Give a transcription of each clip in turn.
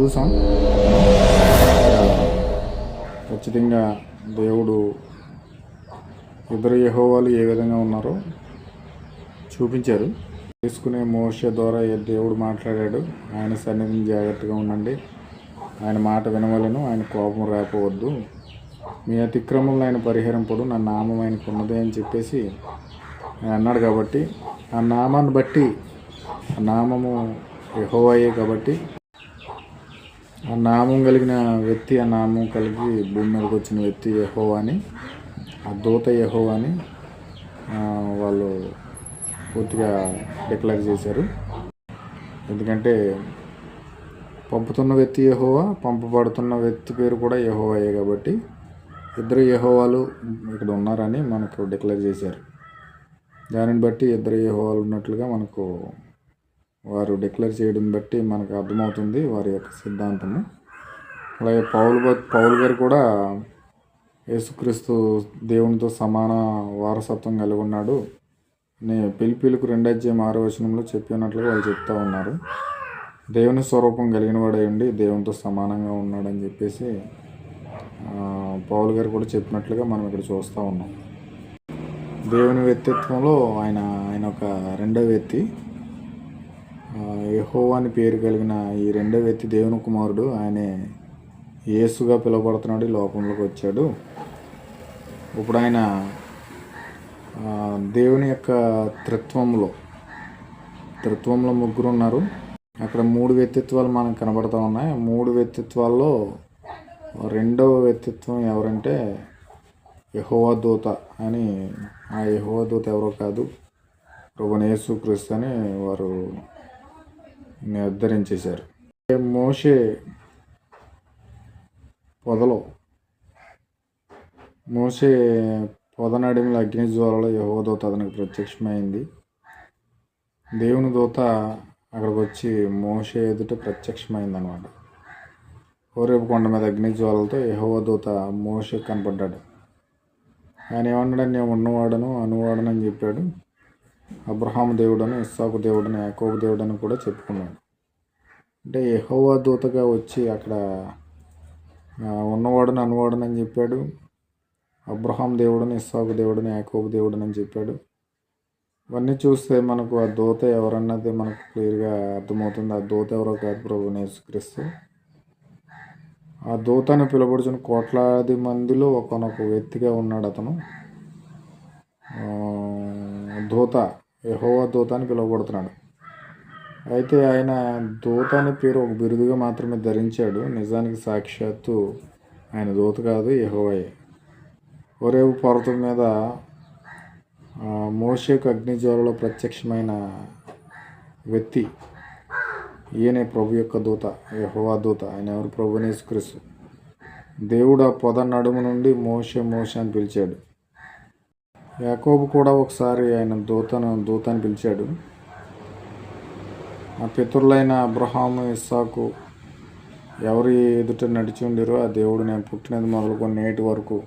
చూసాం. ఖచ్చితంగా దేవుడు ఇద్దరు యహోవాలు ఏ విధంగా ఉన్నారో చూపించారు. తీసుకునే మోష ద్వారా దేవుడు మాట్లాడాడు ఆయన సన్నిధిని జాగ్రత్తగా ఉండండి. ఆయన మాట వినవలను ఆయన కోపం రాకపోవద్దు. మీ అతిక్రమంలో ఆయన పరిహరింపడు నా నామం ఆయనకు ఉన్నది అని చెప్పేసి ఆయన అన్నాడు కాబట్టి ఆ నామాన్ని బట్టి ఆ నామము యహోవాయే కాబట్టి ఆ నామం కలిగిన వ్యక్తి ఆ నామం కలిగి భూమి మీదకి వచ్చిన వ్యక్తి యహో అని ఆ దూత యహో అని వాళ్ళు పూర్తిగా డిక్లేర్ చేశారు. ఎందుకంటే పంపుతున్న వ్యక్తి యహోవా పంపబడుతున్న వ్యక్తి పేరు కూడా యహోవాయే కాబట్టి ఇద్దరు యహోవాలు ఇక్కడ ఉన్నారని మనకు డిక్లేర్ చేశారు. దానిని బట్టి ఇద్దరు యహోవాలు ఉన్నట్లుగా మనకు వారు డిక్లేర్ చేయడం బట్టి మనకు అర్థమవుతుంది వారి యొక్క సిద్ధాంతము. అలాగే పౌలు పౌలు గారు కూడా యేసుక్రీస్తు దేవునితో సమాన వారసత్వం కలిగి ఉన్నాడు నే పిలిపిలకు రెండధ్యాయం ఆరో వచనంలో చెప్పినట్లుగా వాళ్ళు చెప్తా ఉన్నారు. దేవుని స్వరూపం కలిగిన వాడై ఉండి దేవునితో సమానంగా ఉన్నాడని చెప్పేసి పౌల్ గారు కూడా చెప్పినట్లుగా మనం ఇక్కడ చూస్తూ ఉన్నాం. దేవుని వ్యక్తిత్వంలో ఆయన ఆయన ఒక రెండో వ్యక్తి. యహో అని పేరు కలిగిన ఈ రెండో వ్యక్తి దేవుని కుమారుడు ఆయనే యేసుగా పిలువబడుతున్నాడు ఈ లోకంలోకి వచ్చాడు. ఇప్పుడు ఆయన దేవుని యొక్క త్రిత్వంలో త్రిత్వంలో ముగ్గురు ఉన్నారు. అక్కడ మూడు వ్యక్తిత్వాలు మనకు కనబడతా ఉన్నాయి. మూడు వ్యక్తిత్వాల్లో రెండవ వ్యక్తిత్వం ఎవరంటే యహోవా దూత అని ఆ యహోవా దూత ఎవరో కాదు యేసు క్రీస్తు అని వారు నిర్ధరించేశారు మోషే పొదలో? మోసే పొదనడిమిల అగ్ని జ్వాలలో యహో దూత అతనికి ప్రత్యక్షమైంది. దేవుని దూత అక్కడికి వచ్చి మోసే ఎదుట ప్రత్యక్షమైంది అనమాట ఓరేపు కొండ మీద అగ్ని జ్వాలలతో యహోవ దూత మోసే కనపడ్డాడు. ఆయన ఏమన్నాడు నేను ఉన్నవాడను అనువాడను అని చెప్పాడు. అబ్రహాం దేవుడని ఇస్సాకు దేవుడని యాకోబు దేవుడని కూడా చెప్పుకున్నాడు. అంటే యహోవా దూతగా వచ్చి అక్కడ ఉన్నవాడని అనువాడని అని చెప్పాడు. అబ్రహాం దేవుడని ఇస్సాకు దేవుడని యాకోబు దేవుడని అని చెప్పాడు. ఇవన్నీ చూస్తే మనకు ఆ దూత ఎవరన్నది మనకు క్లియర్గా అర్థమవుతుంది. ఆ దూత ఎవరో కాదు ప్రభు నేసుక్రీస్తు ఆ దూతని పిలువబడుచున్న కోట్లాది మందిలో ఒకనొక వ్యక్తిగా ఉన్నాడు అతను. దూత యహోవా దూత అని పిలువబడుతున్నాడు. అయితే ఆయన దూత అనే పేరు ఒక బిరుదుగా మాత్రమే ధరించాడు. నిజానికి సాక్షాత్తు ఆయన దూత కాదు యెహోవాయే. ఒరేవు పర్వతం మీద మోషకు మోషేకు అగ్నిజ్వాలలో ప్రత్యక్షమైన వ్యక్తి. ఈయనే ప్రభు యొక్క దూత యహోవా దూత. ఆయన ఎవరు? ప్రభు యేసుక్రీస్తు. దేవుడు ఆ పొద నడుము నుండి మోష మోష అని పిలిచాడు. యాకోబు కూడా ఒకసారి ఆయన దూతను దూత అని పిలిచాడు. ఆ పితరులైన అబ్రహాము ఇస్సాకు ఎవరు ఎదుట నడిచి ఉండిరో ఆ దేవుడు నేను పుట్టినది మొదలుకొని నేటి వరకు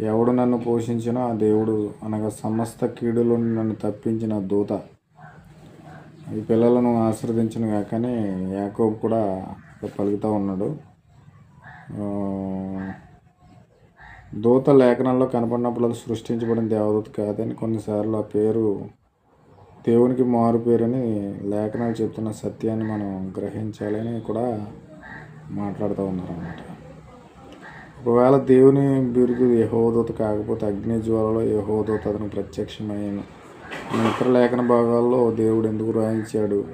ఎవడు నన్ను పోషించినో ఆ దేవుడు అనగా సమస్త కీడులో నన్ను తప్పించిన దూత. ఈ పిల్లలను ఆశ్రదించను కాకనే యాకోబు కూడా పలుకుతూ ఉన్నాడు. దూత లేఖనాల్లో కనపడినప్పుడు అది సృష్టించబడిన దేవదూత కాదని కొన్నిసార్లు ఆ పేరు దేవునికి మారు పేరని లేఖనాలు చెప్తున్న సత్యాన్ని మనం గ్రహించాలని కూడా మాట్లాడుతూ ఉన్నారు అన్నమాట ఒకవేళ దేవుని బిరుదు యహోదూత కాకపోతే అగ్ని జ్వాలలో యహోదూత అతను ప్రత్యక్షమైన ఇతర లేఖన భాగాల్లో దేవుడు ఎందుకు రాయించాడు?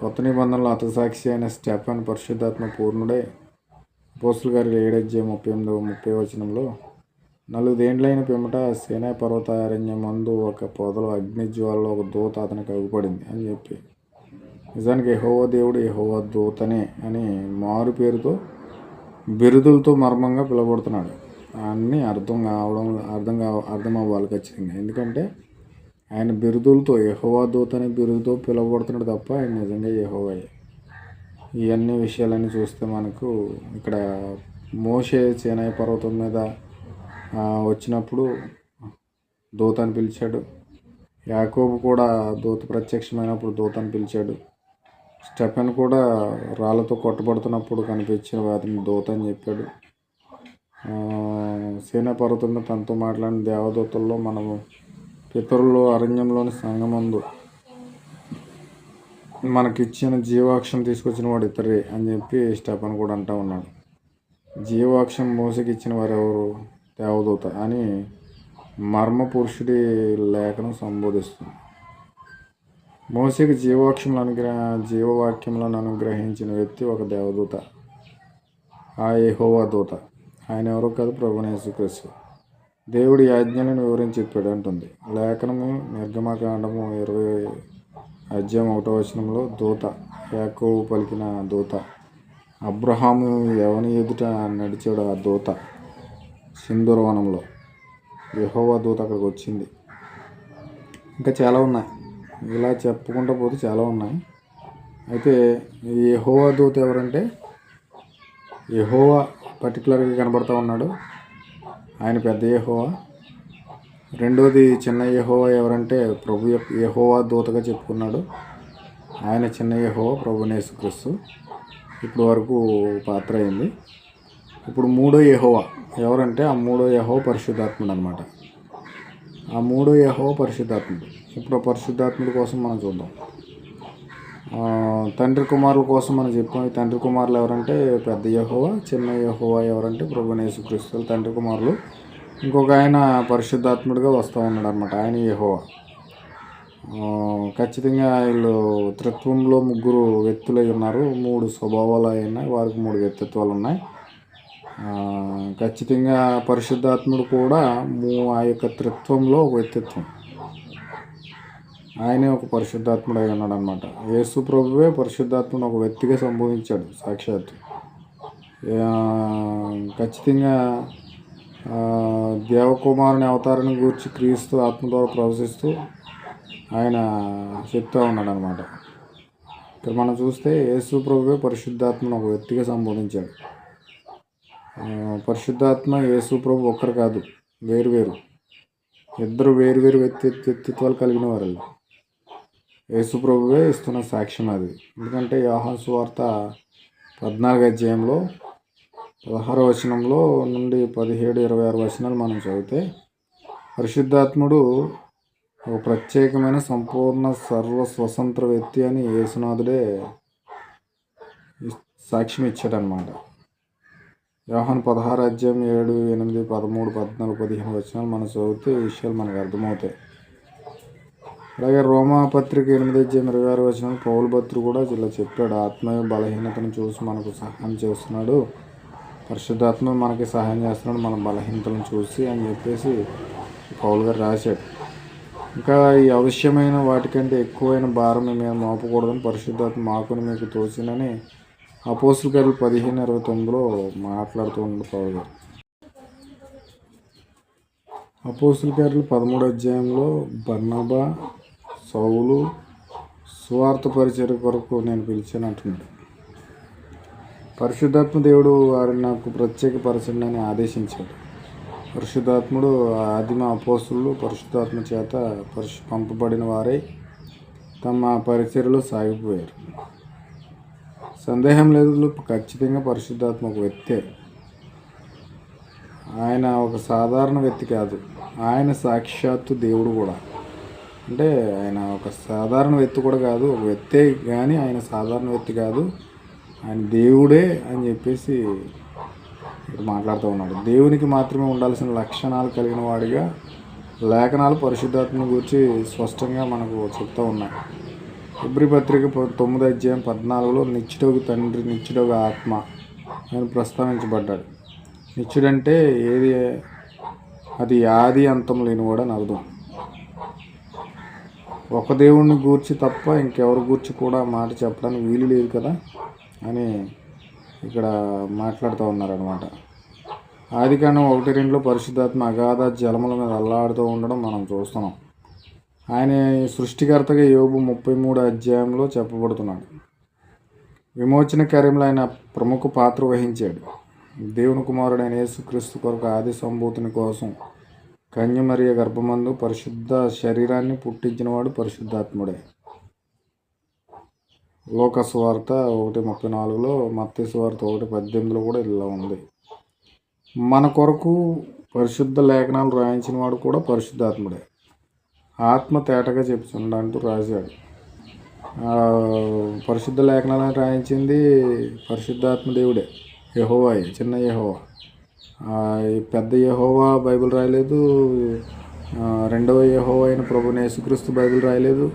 కొత్త నిబంధనలు అతసాక్షి అయిన స్టెఫన్ పరిశుద్ధాత్మ పూర్ణుడే పోస్టుల గారి ఏడజ్జే ముప్పై ఎనిమిదవ ముప్పై వచనంలో నలుదేండ్లైన పిమ్మట సేనా పర్వతారణ్యం మందు ఒక పొదలో అగ్ని జ్వాలలో ఒక దూత అతనికి అగుపడింది అని చెప్పి. నిజానికి యెహోవా దేవుడు యెహోవా దూతనే అని మారు పేరుతో బిరుదులతో మర్మంగా పిలబడుతున్నాడు అన్నీ అర్థం కావడం అర్థం కావ అర్థం అవ్వాలి ఖచ్చితంగా. ఎందుకంటే ఆయన బిరుదులతో యహోవా దూత అనే బిరుదుతో పిలువబడుతున్నాడు తప్ప ఆయన నిజంగా యెహోవాయే. ఇవన్నీ విషయాలన్నీ చూస్తే మనకు ఇక్కడ మోషే సేనాయి పర్వతం మీద వచ్చినప్పుడు దూతని పిలిచాడు. యాకోబు కూడా దూత ప్రత్యక్షమైనప్పుడు దూతని పిలిచాడు. స్టెఫెన్ కూడా రాళ్ళతో కొట్టబడుతున్నప్పుడు కనిపించిన వారిని దూత అని చెప్పాడు సేనా పర్వతంలో తనతో మాట్లాడిన దేవదూతల్లో మనము పితరులు అరణ్యంలోని సంగమందు మనకిచ్చిన జీవాక్షం తీసుకొచ్చిన వాడు ఇతరే అని చెప్పి స్టెఫన్ కూడా అంటూ ఉన్నాడు. జీవాక్షం మోసకి ఇచ్చిన వారు ఎవరు దేవదూత అని మర్మ పురుషుడి లేఖనం సంబోధిస్తుంది. మోసకి జీవాక్షములు అనుగ్రహ జీవవాక్యములను అనుగ్రహించిన వ్యక్తి ఒక దేవదూత. ఆ ఏహోవా దూత. ఆయన ఎవరో కాదు ప్రభుని దేవుడి యాజ్ఞలను వివరించి చెప్పాడు అంటుంది. లేఖనము నిర్గమకాండము ఇరవై అధ్యాయం ఒకటో వచనంలో దూత యాకోబు పలికిన దూత అబ్రహాము ఎవని ఎదుట నడిచాడు ఆ దూత సింధూరవనంలో యహోవా దూత అక్కడికి వచ్చింది. ఇంకా చాలా ఉన్నాయి. ఇలా చెప్పుకుంటూ పోతే చాలా ఉన్నాయి. అయితే ఈ దూత ఎవరంటే యహోవా పర్టికులర్గా కనబడుతూ ఉన్నాడు. ఆయన పెద్ద యహోవా. రెండోది చిన్న యహోవా ఎవరంటే ప్రభు యొక్క దూతగా చెప్పుకున్నాడు. ఆయన చిన్న యహోవా ప్రభు నేసుక్రీస్తు ఇప్పుడు వరకు పాత్ర అయింది. ఇప్పుడు మూడో యహోవా ఎవరంటే ఆ మూడో యహో పరిశుద్ధాత్ముడు అనమాట ఆ మూడో యహో పరిశుద్ధాత్ముడు. ఇప్పుడు పరిశుద్ధాత్ముడి కోసం మనం చూద్దాం. తండ్రి కుమారుల కోసం మనం చెప్పాం. తండ్రి కుమారులు ఎవరంటే పెద్ద యహోవా చిన్న యహోవా ఎవరంటే ప్రభు నేసుక్రీస్తులు తండ్రి కుమారులు ఇంకొక ఆయన పరిశుద్ధాత్ముడిగా వస్తూ ఉన్నాడు అనమాట ఆయన యహోవా. ఖచ్చితంగా వీళ్ళు త్రిత్వంలో ముగ్గురు వ్యక్తులై ఉన్నారు. మూడు స్వభావాలు ఉన్నాయి వారికి మూడు వ్యక్తిత్వాలు ఉన్నాయి ఖచ్చితంగా పరిశుద్ధాత్ముడు కూడా మూ- ఆ యొక్క త్రిత్వంలో ఒక వ్యక్తిత్వం. ఆయనే ఒక పరిశుద్ధాత్ముడు అయి ఉన్నాడు అనమాట యేసు ప్రభువే పరిశుద్ధాత్మను ఒక వ్యక్తిగా సంబోధించాడు సాక్షాత్తు. ఖచ్చితంగా దేవకుమారుని అవతారాన్ని గూర్చి క్రీస్తు ఆత్మ ద్వారా ప్రవశిస్తూ ఆయన చెప్తూ ఉన్నాడు అనమాట ఇక్కడ మనం చూస్తే యేసు ప్రభువే పరిశుద్ధాత్మను ఒక వ్యక్తిగా సంబోధించాడు. పరిశుద్ధాత్మ యేసు ప్రభు ఒక్కరు కాదు వేరు వేరు. ఇద్దరు వేరు వేరు వ్యక్తి వ్యక్తిత్వాలు కలిగిన వారు యేసు ప్రభువే ఇస్తున్న సాక్ష్యం అది. ఎందుకంటే యోహాన్ సువార్త పద్నాలుగు అధ్యాయంలో పదహారు వచనంలో నుండి పదిహేడు ఇరవై ఆరు వచనాలు మనం చదివితే పరిశుద్ధాత్ముడు ఒక ప్రత్యేకమైన సంపూర్ణ సర్వ స్వతంత్ర వ్యక్తి అని యేసునాథుడే సాక్ష్యం ఇచ్చాడనమాట యోహాన్ పదహారు అధ్యాయం ఏడు ఎనిమిది పదమూడు పద్నాలుగు పదిహేను వచనాలు మనం చదివితే ఈ విషయాలు మనకు అర్థమవుతాయి. అలాగే రోమా పత్రిక ఎనిమిది అధ్యాయం ఇరవై ఆరు వచనాలు పౌలు భద్రు కూడా ఇలా చెప్పాడు. ఆత్మీయ బలహీనతను చూసి మనకు సహాయం చేస్తున్నాడు. పరిశుద్ధాత్మ మనకి సహాయం చేస్తున్నాడు మన బలహీనతలను చూసి అని చెప్పేసి పౌలు గారు రాశాడు. ఇంకా ఈ అవశ్యమైన వాటికంటే ఎక్కువైన భారం మేము మోపకూడదని పరిశుద్ధాత్మ మాకుని మీకు తోచినని అపోసుల గారు పదిహేను ఇరవై తొమ్మిదిలో మాట్లాడుతూ ఉండు పౌలు గారు. అపోసుల గారు పదమూడు అధ్యాయంలో బర్నబా సౌలు స్వార్థ పరిచయ కొరకు నేను పిలిచాను అంటున్నాడు. పరిశుద్ధాత్మ దేవుడు వారిని నాకు ప్రత్యేక పరచండి అని ఆదేశించాడు. పరిశుద్ధాత్ముడు ఆదిమ అపోస్తులు పరిశుద్ధాత్మ చేత పరిశు పంపబడిన వారై తమ పరిచర్లో సాగిపోయారు. సందేహం లేదు ఖచ్చితంగా పరిశుద్ధాత్మ ఒక వ్యక్తే. ఆయన ఒక సాధారణ వ్యక్తి కాదు. ఆయన సాక్షాత్తు దేవుడు కూడా. అంటే ఆయన ఒక సాధారణ వ్యక్తి కూడా కాదు ఒక వ్యక్తే కానీ ఆయన సాధారణ వ్యక్తి కాదు. ఆయన దేవుడే అని చెప్పేసి మాట్లాడుతూ ఉన్నాడు. దేవునికి మాత్రమే ఉండాల్సిన లక్షణాలు కలిగిన వాడిగా లేఖనాలు పరిశుద్ధాత్మను గురించి స్పష్టంగా మనకు చెప్తూ ఉన్నాయి ఫిబ్రి పత్రిక ప- తొమ్మిది అధ్యాయం పద్నాలుగులో నిత్యుడోగు తండ్రి నిత్యుడోగు ఆత్మ అని ప్రస్తావించబడ్డాడు. నిచ్చుడంటే ఏది అది ఆది అంతం లేనివాడు అని అర్థం. ఒక దేవుణ్ణి గూర్చి తప్ప ఇంకెవరి గూర్చి కూడా మాట చెప్పడానికి వీలు లేదు కదా? అని ఇక్కడ మాట్లాడుతూ ఉన్నారనమాట ఆది కాండం ఒకటి రెండులో పరిశుద్ధాత్మ అగాధ జలముల మీద అల్లాడుతూ ఉండడం మనం చూస్తున్నాం. ఆయన సృష్టికర్తగా యోబు ముప్పై మూడు అధ్యాయంలో చెప్పబడుతున్నాడు. విమోచన కార్యంలో ఆయన ప్రముఖ పాత్ర వహించాడు. దేవుని కుమారుడైన యేసుక్రీస్తు కొరకు ఆది సంభూతిని కోసం కన్యమరియ గర్భమందు పరిశుద్ధ శరీరాన్ని పుట్టించినవాడు పరిశుద్ధాత్ముడే. లోకస్ వార్త ఒకటి ముప్పై నాలుగులో మత్తి వార్త ఒకటి పద్దెనిమిదిలో కూడా ఇలా ఉంది. మన కొరకు పరిశుద్ధ లేఖనాలు రాయించిన వాడు కూడా పరిశుద్ధాత్ముడే. ఆత్మ తేటగా చెప్తుండంటూ రాశాడు. పరిశుద్ధ లేఖనాలను రాయించింది పరిశుద్ధాత్మ దేవుడే యహోవా చిన్న యహోవా. పెద్ద యహోవా బైబిల్ రాయలేదు రెండవ యహోవా అయిన ప్రభు యేసుక్రీస్తు బైబిల్ రాయలేదు.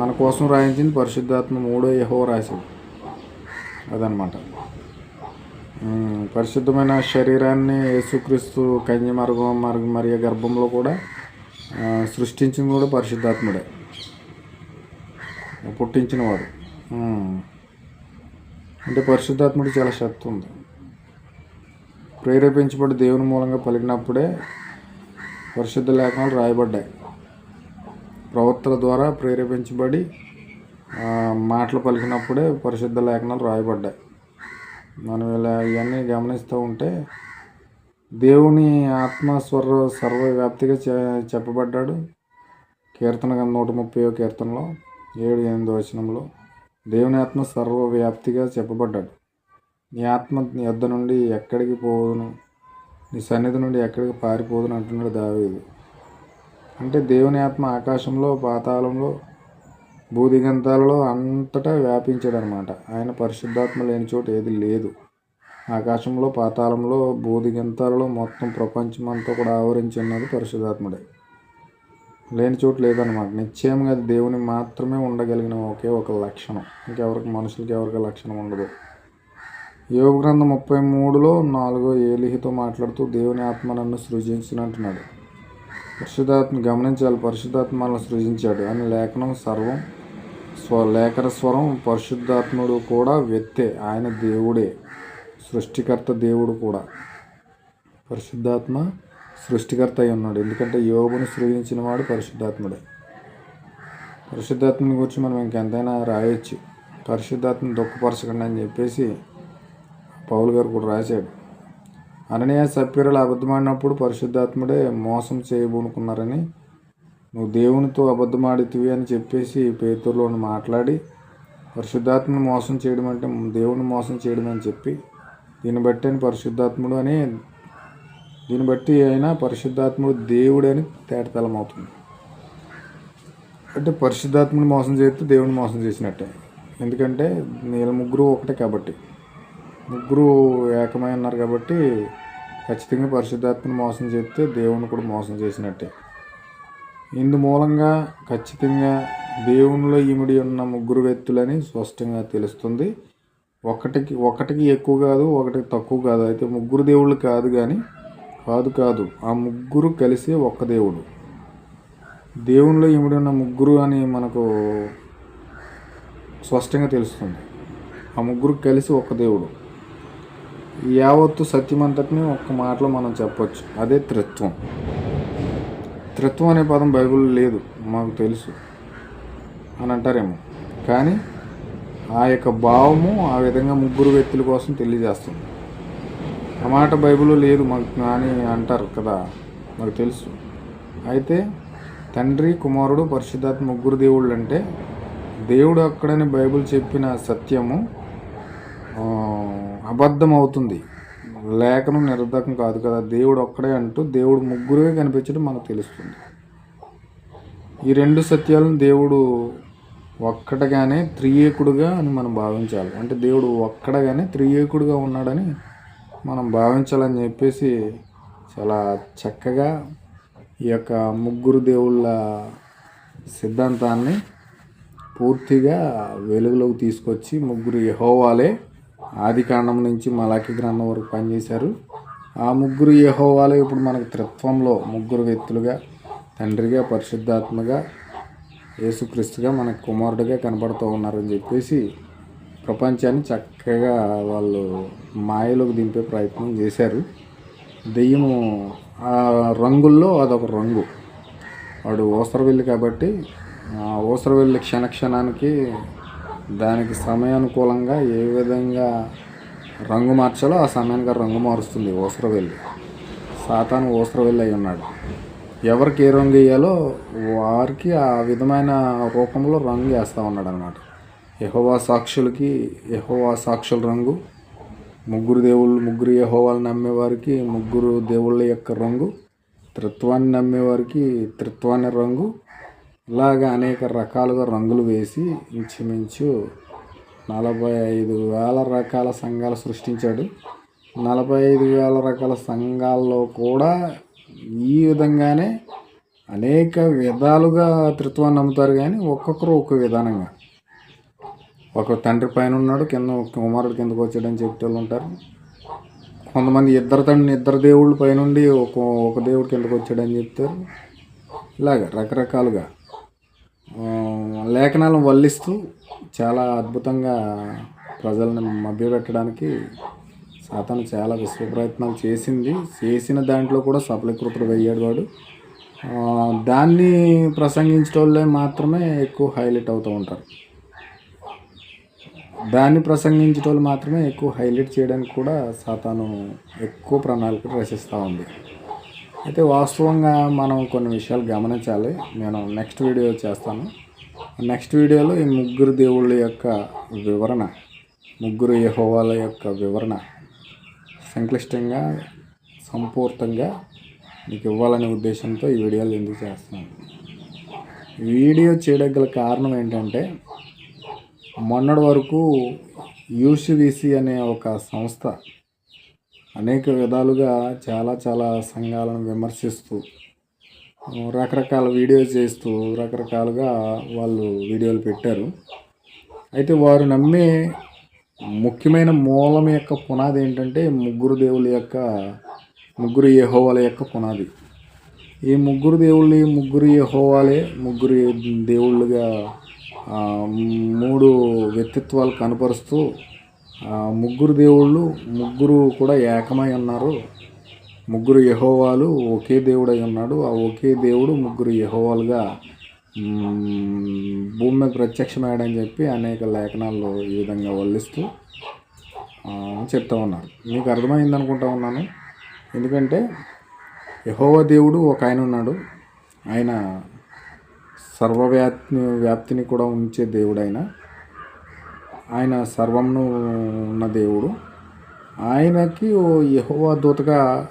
మన కోసం రాయించింది పరిశుద్ధాత్మ మూడో యహో రాశాడు అదనమాట పరిశుద్ధమైన శరీరాన్ని యేసుక్రీస్తు కన్య మార్గం మార్గ మరియు గర్భంలో కూడా సృష్టించింది కూడా పరిశుద్ధాత్ముడే. పుట్టించినవాడు. అంటే పరిశుద్ధాత్ముడు చాలా శక్తి ఉంది. ప్రేరేపించబడి దేవుని మూలంగా పలికినప్పుడే పరిశుద్ధ లేఖనాలు రాయబడ్డాయి. ప్రవర్తన ద్వారా ప్రేరేపించబడి మాటలు పలికినప్పుడే పరిశుద్ధ లేఖనాలు రాయబడ్డాయి. మనం ఇలా ఇవన్నీ గమనిస్తూ ఉంటే దేవుని ఆత్మ స్వర సర్వవ్యాప్తిగా చెప్పబడ్డాడు. కీర్తన నూట ముప్పై కీర్తనలో ఏడు ఎనిమిది వచనంలో దేవుని ఆత్మ సర్వవ్యాప్తిగా చెప్పబడ్డాడు. నీ ఆత్మ నీ యొద్ద నుండి ఎక్కడికి పోదును నీ సన్నిధి నుండి ఎక్కడికి పారిపోదును అంటున్నాడు దావేది. అంటే దేవుని ఆత్మ ఆకాశంలో పాతాళంలో భూదిగంతాలలో అంతటా వ్యాపించాడనమాట. ఆయన పరిశుద్ధాత్మ లేని చోటు ఏది లేదు. ఆకాశంలో పాతాళంలో భూదిగంతాలలో మొత్తం ప్రపంచం అంతా కూడా ఆవరించి ఉన్నది పరిశుద్ధాత్ముడే. లేని చోటు లేదనమాట. నిశ్చయంగా అది దేవుని మాత్రమే ఉండగలిగిన ఒకే ఒక లక్షణం. ఇంకెవరికి మనుషులకి ఎవరికి లక్షణం ఉండదు. యోగ గ్రంథం ముప్పై మూడులో నాలుగో ఏలిహితో మాట్లాడుతూ దేవుని ఆత్మ నన్ను సృజించినట్టున్నాడు. పరిశుధాత్మ గమనించాలి. పరిశుద్ధాత్మ మనల్ని సృజించాడు అని లేఖనం సర్వం స్వ లేఖన స్వరం పరిశుద్ధాత్ముడు కూడా వ్యక్తే. ఆయన దేవుడే. సృష్టికర్త దేవుడు కూడా. పరిశుద్ధాత్మ సృష్టికర్త అయి ఉన్నాడు. ఎందుకంటే యోగుని సృజించిన వాడు పరిశుద్ధాత్ముడే. పరిశుద్ధాత్మని గురించి మనం ఇంకెంతైనా రాయొచ్చు. పరిశుద్ధాత్మని దుఃఖపరచకండి అని చెప్పేసి పౌల్ గారు కూడా రాశాడు. అననీయ సభ్యులు అబద్ధమాడినప్పుడు పరిశుద్ధాత్ముడే మోసం చేయబోనుకున్నారని నువ్వు దేవునితో అబద్ధమాడితివి అని చెప్పేసి పేతుర్లో మాట్లాడి పరిశుద్ధాత్మను మోసం చేయడం అంటే దేవుని మోసం చేయడం అని చెప్పి దీన్ని బట్టి అని పరిశుద్ధాత్ముడు అని దీన్ని బట్టి అయినా పరిశుద్ధాత్ముడు దేవుడని తేటతలం అవుతుంది అంటే పరిశుద్ధాత్ముని మోసం చేస్తే దేవుని మోసం చేసినట్టే. ఎందుకంటే నీళ్ళ ముగ్గురు ఒకటే కాబట్టి ముగ్గురు ఏకమై ఉన్నారు కాబట్టి ఖచ్చితంగా పరిశుద్ధాత్మను మోసం చేస్తే దేవుని కూడా మోసం చేసినట్టే. ఇందు మూలంగా ఖచ్చితంగా దేవునిలో ఇమిడి ఉన్న ముగ్గురు వ్యక్తులని స్పష్టంగా తెలుస్తుంది. ఒకటికి ఒకటికి ఎక్కువ కాదు ఒకటికి తక్కువ కాదు. అయితే ముగ్గురు దేవుళ్ళు కాదు కానీ కాదు కాదు ఆ ముగ్గురు కలిసి ఒక్క దేవుడు. దేవునిలో ఇమిడి ఉన్న ముగ్గురు అని మనకు స్పష్టంగా తెలుస్తుంది. ఆ ముగ్గురు కలిసి ఒక్క దేవుడు. యావత్తు సత్యమంతటిని ఒక్క మాటలో మనం చెప్పొచ్చు. అదే త్రిత్వం. త్రిత్వం అనే పదం బైబిల్లో లేదు మాకు తెలుసు అని అంటారేమో. కానీ ఆ యొక్క భావము ఆ విధంగా ముగ్గురు వ్యక్తుల కోసం తెలియజేస్తుంది. ఆ మాట బైబిల్లో లేదు మాకు అని అంటారు కదా మాకు తెలుసు. అయితే తండ్రి కుమారుడు పరిశుద్ధాత్మ ముగ్గురు దేవుళ్ళు అంటే దేవుడు అక్కడని బైబిల్ చెప్పిన సత్యము అబద్ధం అవుతుంది లేఖనం నిరర్ధకం కాదు కదా. దేవుడు ఒక్కడే అంటూ దేవుడు ముగ్గురే కనిపించడం మనకు తెలుస్తుంది. ఈ రెండు సత్యాలను దేవుడు ఒక్కటగానే త్రియేకుడుగా అని మనం భావించాలి. అంటే దేవుడు ఒక్కడగానే త్రియేకుడుగా ఉన్నాడని మనం భావించాలని చెప్పేసి చాలా చక్కగా ఈ యొక్క ముగ్గురు దేవుళ్ళ సిద్ధాంతాన్ని పూర్తిగా వెలుగులోకి తీసుకొచ్చి ముగ్గురు యహోవాలే ఆది కాండం నుంచి మలాకి గ్రంథం వరకు పనిచేశారు. ఆ ముగ్గురు యహోవాలు ఇప్పుడు మనకు త్రిత్వంలో ముగ్గురు వ్యక్తులుగా తండ్రిగా పరిశుద్ధాత్మగా యేసుక్రీస్తుగా మన కుమారుడిగా కనబడుతూ ఉన్నారని చెప్పేసి ప్రపంచాన్ని చక్కగా వాళ్ళు మాయలోకి దింపే ప్రయత్నం చేశారు. దెయ్యము ఆ రంగుల్లో అదొక రంగు. వాడు ఓసరవెల్లి కాబట్టి ఓసరవెల్లి క్షణ క్షణానికి దానికి సమయానుకూలంగా ఏ విధంగా రంగు మార్చాలో ఆ సమయానికి రంగు మారుస్తుంది. ఓసరవెల్లి. సాతాను ఓసరవెల్లి అయి ఉన్నాడు. ఎవరికి ఏ రంగు వేయాలో వారికి ఆ విధమైన రూపంలో రంగు వేస్తూ ఉన్నాడు అనమాట యహోవా సాక్షులకి యహోవా సాక్షుల రంగు ముగ్గురు దేవుళ్ళు ముగ్గురు యహోవాలు నమ్మేవారికి ముగ్గురు దేవుళ్ళ యొక్క రంగు త్రిత్వాన్ని నమ్మేవారికి త్రిత్వాన్ని రంగు ఇలాగా అనేక రకాలుగా రంగులు వేసి ఇంచుమించు నలభై ఐదు వేల రకాల సంఘాలు సృష్టించాడు. నలభై ఐదు వేల రకాల సంఘాల్లో కూడా ఈ విధంగానే అనేక విధాలుగా త్రిత్వాన్ని నమ్ముతారు కానీ ఒక్కొక్కరు ఒక్క విధానంగా. ఒక తండ్రి పైన ఉన్నాడు కింద కుమారుడు కిందకు వచ్చాడని చెప్పేవాళ్ళు ఉంటారు. కొంతమంది ఇద్దరు తండ్రి ఇద్దరు దేవుళ్ళ పైనుండి ఒక ఒక దేవుడు కిందకు వచ్చాడని చెప్తారు. ఇలాగ రకరకాలుగా. లేఖనాలను వల్లిస్తూ చాలా అద్భుతంగా ప్రజలను మభ్యపెట్టడానికి సాతాను చాలా విశ్వ ప్రయత్నాలు చేసింది. చేసిన దాంట్లో కూడా సఫలీకృతుడు అయ్యాడు వాడు. దాన్ని ప్రసంగించడం వాళ్ళే మాత్రమే ఎక్కువ హైలైట్ అవుతూ ఉంటారు. దాన్ని ప్రసంగించడం మాత్రమే ఎక్కువ హైలైట్ చేయడానికి కూడా సాతాను ఎక్కువ ప్రణాళిక రచిస్తూ ఉంది. అయితే వాస్తవంగా మనం కొన్ని విషయాలు గమనించాలి. నేను నెక్స్ట్ వీడియో చేస్తాను. నెక్స్ట్ వీడియోలో ఈ ముగ్గురు దేవుళ్ళ యొక్క వివరణ ముగ్గురు యహోవాల యొక్క వివరణ సంక్లిష్టంగా సంపూర్తంగా మీకు ఇవ్వాలనే ఉద్దేశంతో ఈ వీడియోలు ఎందుకు చేస్తున్నాను. వీడియో చేయడం గల కారణం ఏంటంటే మొన్నటి వరకు యూసీవీసీ అనే ఒక సంస్థ అనేక విధాలుగా చాలా చాలా సంఘాలను విమర్శిస్తూ రకరకాల వీడియోస్ చేస్తూ రకరకాలుగా వాళ్ళు వీడియోలు పెట్టారు. అయితే వారు నమ్మే ముఖ్యమైన మూలం యొక్క పునాది ఏంటంటే ముగ్గురు దేవుళ్ళ యొక్క ముగ్గురు యహోవాల యొక్క పునాది. ఈ ముగ్గురు దేవుళ్ళు ముగ్గురు యహోవాలే ముగ్గురు దేవుళ్ళుగా మూడు వ్యక్తిత్వాలు కనపరుస్తూ ముగ్గురు దేవుళ్ళు ముగ్గురు కూడా ఏకమై ఉన్నారు. ముగ్గురు యహోవాలు ఒకే దేవుడై ఉన్నాడు. ఆ ఒకే దేవుడు ముగ్గురు యహోవాలుగా భూమి మీద ప్రత్యక్షమయ్యాడని చెప్పి అనేక లేఖనాల్లో ఈ విధంగా వల్లిస్తూ చెప్తా ఉన్నారు. మీకు అర్థమైంది అనుకుంటా ఉన్నాను. ఎందుకంటే యహోవా దేవుడు ఒక ఆయన ఉన్నాడు. ఆయన సర్వవ్యాప్తి వ్యాప్తిని కూడా ఉంచే దేవుడైన ఆయన సర్వంను ఉన్న దేవుడు. ఆయనకి ఓ యహోవా దూతగా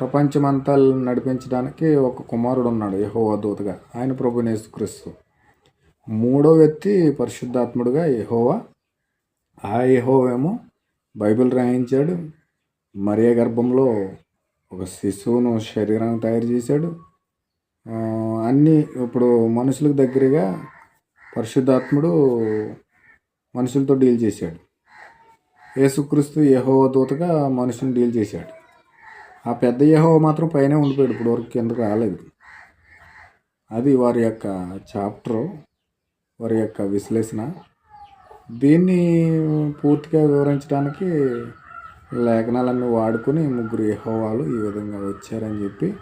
ప్రపంచమంతా నడిపించడానికి ఒక కుమారుడు ఉన్నాడు యహోవా దూతగా ఆయన ప్రభు నేసుక్రీస్తు మూడో వ్యక్తి పరిశుద్ధాత్ముడుగా యహోవా. ఆ యహోవేమో బైబిల్ రాయించాడు మరియ గర్భంలో ఒక శిశువును శరీరాన్ని తయారు చేశాడు. అన్నీ ఇప్పుడు మనుషులకు దగ్గరగా పరిశుద్ధాత్ముడు మనుషులతో డీల్ చేశాడు. యేసుక్రీస్తు యహోవ దూతగా మనుషుని డీల్ చేశాడు. ఆ పెద్ద యహోవ మాత్రం పైనే ఉండిపోయాడు ఇప్పుడు వరకు కిందకు రాలేదు. అది వారి యొక్క చాప్టరు వారి యొక్క విశ్లేషణ. దీన్ని పూర్తిగా వివరించడానికి లేఖనాలన్నీ వాడుకొని ముగ్గురు యహోవాలు ఈ విధంగా వచ్చారని చెప్పి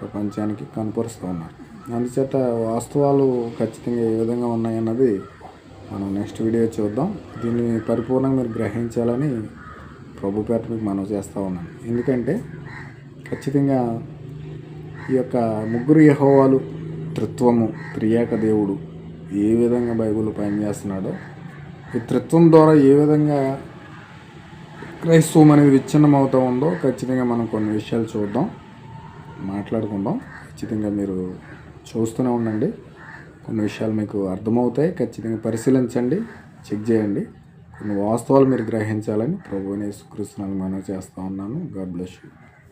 ప్రపంచానికి కనపరుస్తూ ఉన్నారు. అందుచేత వాస్తవాలు ఖచ్చితంగా ఏ విధంగా ఉన్నాయన్నది మనం నెక్స్ట్ వీడియో చూద్దాం. దీన్ని పరిపూర్ణంగా మీరు గ్రహించాలని ప్రభు పేట మీకు మనం చేస్తూ ఉన్నాను. ఎందుకంటే ఖచ్చితంగా ఈ యొక్క ముగ్గురు యహోవాలు త్రిత్వము త్రియేక దేవుడు ఏ విధంగా బైబుల్ పనిచేస్తున్నాడో ఈ త్రిత్వం ద్వారా ఏ విధంగా క్రైస్తవం అనేది విచ్ఛిన్నం అవుతూ ఉందో ఖచ్చితంగా మనం కొన్ని విషయాలు చూద్దాం మాట్లాడుకుందాం. ఖచ్చితంగా మీరు చూస్తూనే ఉండండి. కొన్ని విషయాలు మీకు అర్థమవుతాయి. ఖచ్చితంగా పరిశీలించండి. చెక్ చేయండి. కొన్ని వాస్తవాలు మీరు గ్రహించాలని ప్రభువుని యేసుక్రీస్తునాన్ని మనం చేస్తూ ఉన్నాను. God bless you.